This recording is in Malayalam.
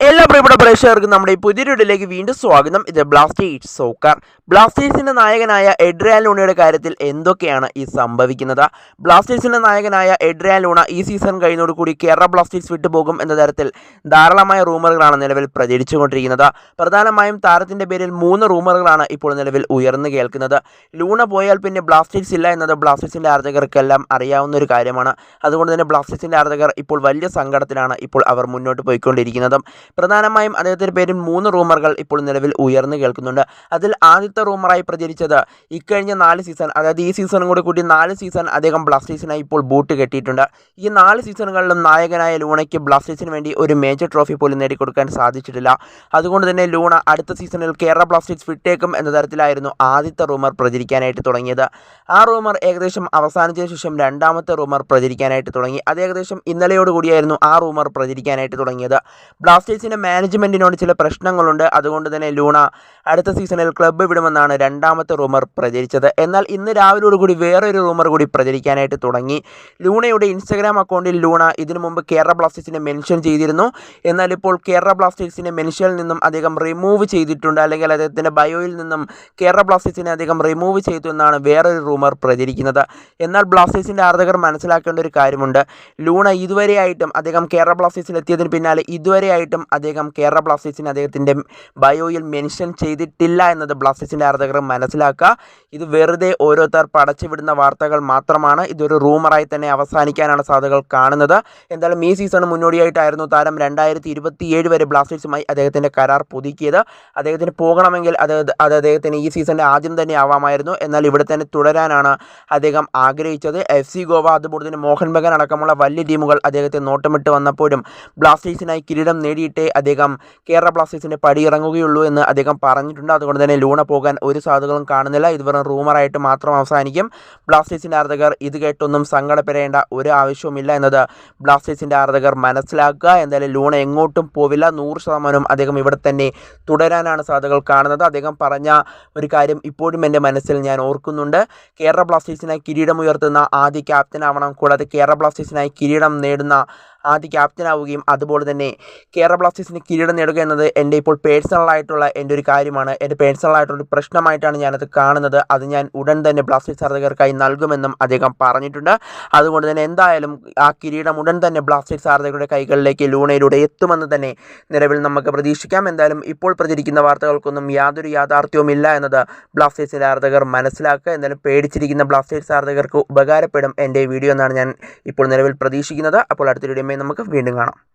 എല്ലാ പ്രിയപ്പെട്ട പ്രേക്ഷകർക്കും നമ്മുടെ ഈ പുതിയൊരു വീഡിയോയിലേക്ക് വീണ്ടും സ്വാഗതം. ഇത് ബ്ലാസ്റ്റേഴ്സ് സോക്കർ ബ്ലാസ്റ്റേഴ്സിന്റെ നായകനായ എഡ്രിയാൻ ലൂണയുടെ കാര്യത്തിൽ എന്തൊക്കെയാണ് ഈ സംഭവിക്കുന്നത്? ബ്ലാസ്റ്റേഴ്സിന്റെ നായകനായ എഡ്രിയാൻ ലൂണ ഈ സീസൺ കഴിയുന്നതോടുകൂടി കേരള ബ്ലാസ്റ്റേഴ്സ് വിട്ടുപോകും എന്ന തരത്തിൽ ധാരാളമായ റൂമറുകളാണ് നിലവിൽ പ്രചരിച്ചുകൊണ്ടിരിക്കുന്നത്. പ്രധാനമായും താരത്തിന്റെ പേരിൽ മൂന്ന് റൂമറുകളാണ് ഇപ്പോൾ നിലവിൽ ഉയർന്നു കേൾക്കുന്നത്. ലൂണ പോയാൽ പിന്നെ ബ്ലാസ്റ്റേഴ്സ് ഇല്ല എന്നത് ബ്ലാസ്റ്റേഴ്സിന്റെ ആരാധകർക്കെല്ലാം അറിയാവുന്ന ഒരു കാര്യമാണ്. അതുകൊണ്ട് തന്നെ ബ്ലാസ്റ്റേഴ്സിന്റെ ആരാധകർ ഇപ്പോൾ വലിയ സങ്കടത്തിലാണ് ഇപ്പോൾ അവർ മുന്നോട്ട് പോയിക്കൊണ്ടിരിക്കുന്നതും. പ്രധാനമായും അദ്ദേഹത്തിന്റെ പേരിൽ മൂന്ന് റൂമറുകൾ ഇപ്പോൾ നിലവിൽ ഉയർന്നു കേൾക്കുന്നുണ്ട്. അതിൽ ആദ്യത്തെ റൂമറായി പ്രചരിച്ചത് ഇക്കഴിഞ്ഞ നാല് സീസൺ അതായത് ഈ സീസണും കൂടി കൂടി നാല് സീസൺ അദ്ദേഹം ബ്ലാസ്റ്റേഴ്സിനായി ഇപ്പോൾ ബൂട്ട് കെട്ടിയിട്ടുണ്ട്. ഈ നാല് സീസണുകളിലും നായകനായ ലൂണയ്ക്ക് ബ്ലാസ്റ്റേഴ്സിന് വേണ്ടി ഒരു മേജർ ട്രോഫി പോലും നേടിക്കൊടുക്കാൻ സാധിച്ചിട്ടില്ല. അതുകൊണ്ട് തന്നെ ലൂണ അടുത്ത സീസണിൽ കേരള ബ്ലാസ്റ്റേഴ്സ് വിട്ടേക്കും എന്ന തരത്തിലായിരുന്നു ആദ്യത്തെ റൂമർ പ്രചരിക്കാനായിട്ട് തുടങ്ങിയത്. ആ റൂമർ ഏകദേശം അവസാനിച്ചതിന് ശേഷം രണ്ടാമത്തെ റൂമർ പ്രചരിക്കാനായിട്ട് തുടങ്ങി. അത് ഏകദേശം ഇന്നലെയോടുകൂടിയായിരുന്നു ആ റൂമർ പ്രചരിക്കാനായിട്ട് തുടങ്ങിയത്. ബ്ലാസ്റ്റേഴ്സിന്റെ മാനേജ്മെന്റിനോട് ചില പ്രശ്നങ്ങളുണ്ട്. അതുകൊണ്ട് തന്നെ ലൂണ അടുത്ത സീസണിൽ ക്ലബ്ബ് വിടുമെന്നാണ് രണ്ടാമത്തെ റൂമർ പ്രചരിച്ചത്. എന്നാൽ ഇന്ന് രാവിലോടുകൂടി വേറൊരു റൂമർ കൂടി പ്രചരിക്കാനായിട്ട് തുടങ്ങി. ലൂണയുടെ ഇൻസ്റ്റഗ്രാം അക്കൗണ്ടിൽ ലൂണ ഇതിനു മുമ്പ് കേരള ബ്ലാസ്റ്റേഴ്സിനെ മെൻഷൻ ചെയ്തിരുന്നു. എന്നാൽ ഇപ്പോൾ കേരള ബ്ലാസ്റ്റേഴ്സിനെ മെൻഷനിൽ നിന്നും അദ്ദേഹം റിമൂവ് ചെയ്തിട്ടുണ്ട്. അല്ലെങ്കിൽ അദ്ദേഹത്തിന്റെ ബയോയിൽ നിന്നും കേരള ബ്ലാസ്റ്റേഴ്സിനെ അദ്ദേഹം റിമൂവ് ചെയ്തു എന്നാണ് വേറൊരു റൂമർ പ്രചരിക്കുന്നത്. എന്നാൽ ബ്ലാസ്റ്റേഴ്സിന്റെ ആരാധകർ മനസ്സിലാക്കേണ്ട ഒരു കാര്യമുണ്ട്. ലൂണ ഇതുവരെയായിട്ടും അദ്ദേഹം കേരള ബ്ലാസ്റ്റേഴ്സിൽ എത്തിയതിന് പിന്നാലെ ഇതുവരെയായിട്ടും അദ്ദേഹം കേരള ബ്ലാസ്റ്റേഴ്സിനെ അദ്ദേഹത്തിന്റെ ബയോയിൽ മെൻഷൻ ചെയ്തിട്ടില്ല എന്നത് ബ്ലാസ്റ്റേഴ്സിന്റെ ആരാധകർ മനസ്സിലാക്കുക. ഇത് വെറുതെ ഓരോരുത്തർ പടച്ചുവിടുന്ന വാർത്തകൾ മാത്രമാണ്. ഇതൊരു റൂമറായി തന്നെ അവസാനിക്കാനാണ് സാധ്യതകൾ കാണുന്നത്. എന്തായാലും ഈ സീസൺ മുന്നോടിയായിട്ടായിരുന്നു താരം രണ്ടായിരത്തി ഇരുപത്തിയേഴ് വരെ ബ്ലാസ്റ്റേഴ്സുമായി അദ്ദേഹത്തിന്റെ കരാർ പുതുക്കിയത്. അദ്ദേഹത്തിന് പോകണമെങ്കിൽ അത് അത് അദ്ദേഹത്തിന് ഈ സീസണിന്റെ ആദ്യം തന്നെ ആവാമായിരുന്നു. എന്നാൽ ഇവിടെ തന്നെ തുടരാനാണ് അദ്ദേഹം ആഗ്രഹിച്ചത്. എഫ് സി ഗോവ അതുപോലെ തന്നെ മോഹൻ ബഗാൻ അടക്കമുള്ള വലിയ ടീമുകൾ അദ്ദേഹത്തെ നോട്ടമിട്ട് വന്നപ്പോഴും ബ്ലാസ്റ്റേഴ്സിനായി കിരീടം നേടിയിട്ടേ അദ്ദേഹം കേരള ബ്ലാസ്റ്റേഴ്സിന്റെ പടിയിറങ്ങുകയുള്ളൂ എന്ന് അദ്ദേഹം പറഞ്ഞിട്ടുണ്ട്. അതുകൊണ്ട് തന്നെ ലൂണ പോകാൻ ഒരു സാധ്യതകളും കാണുന്നില്ല. ഇത് വെറും റൂമറായിട്ട് മാത്രം അവസാനിക്കും. ബ്ലാസ്റ്റേഴ്സിന്റെ ആരാധകർ ഇത് കേട്ടൊന്നും സങ്കടപ്പെടേണ്ട ഒരു ആവശ്യവുമില്ല എന്നത് ബ്ലാസ്റ്റേഴ്സിന്റെ ആരാധകർ മനസ്സിലാക്കുക. എന്തായാലും ലൂണ എങ്ങോട്ടും പോവില്ല. നൂറ് ശതമാനവും അദ്ദേഹം ഇവിടെ തന്നെ തുടരാനാണ് സാധ്യതകൾ കാണുന്നത്. അദ്ദേഹം പറഞ്ഞ ഒരു കാര്യം ഇപ്പോഴും എന്റെ മനസ്സിൽ ഞാൻ ഓർക്കുന്നുണ്ട്. കേരള ബ്ലാസ്റ്റേഴ്സിനായി കിരീടം ഉയർത്തുന്ന ആദ്യ ക്യാപ്റ്റനാവണം. കൂടാതെ കേരള ബ്ലാസ്റ്റേഴ്സിനായി കിരീടം നേടുന്ന ആദ്യ ക്യാപ്റ്റനാവുകയും അതുപോലെ തന്നെ കേരള ബ്ലാസ്റ്റേഴ്സിന് കിരീടം നേടുക എന്നത് എന്റെ ഇപ്പോൾ പേഴ്സണലായിട്ടുള്ള എന്റെ ഒരു കാര്യമാണ്. എന്റെ പേഴ്സണലായിട്ടുള്ള ഒരു പ്രശ്നമായിട്ടാണ് ഞാനത് കാണുന്നത്. അത് ഞാൻ ഉടൻ തന്നെ ബ്ലാസ്റ്റേഴ്സ് ആരാധകർക്കായി നൽകുമെന്നും അദ്ദേഹം പറഞ്ഞിട്ടുണ്ട്. അതുകൊണ്ട് തന്നെ എന്തായാലും ആ കിരീടം ഉടൻ തന്നെ ബ്ലാസ്റ്റേഴ്സ് ആരാധകരുടെ കൈകളിലേക്ക് ലൂണയിലൂടെ എത്തുമെന്ന് തന്നെ നിലവിൽ നമുക്ക് പ്രതീക്ഷിക്കാം. എന്തായാലും ഇപ്പോൾ പ്രചരിക്കുന്ന വാർത്തകൾക്കൊന്നും യാതൊരു യാഥാർത്ഥ്യവും ഇല്ല എന്നത് ബ്ലാസ്റ്റേഴ്സിന്റെ ആരാധകർ മനസ്സിലാക്കുക. എന്തായാലും പേടിച്ചിരിക്കുന്ന ബ്ലാസ്റ്റേഴ്സ് ആരാധകർക്ക് ഉപകാരപ്പെടും എന്റെ വീഡിയോ എന്നാണ് ഞാൻ ഇപ്പോൾ നിലവിൽ പ്രതീക്ഷിക്കുന്നത്. അപ്പോൾ അടുത്ത വീഡിയോ നമുക്ക് വീണ്ടും കാണാം.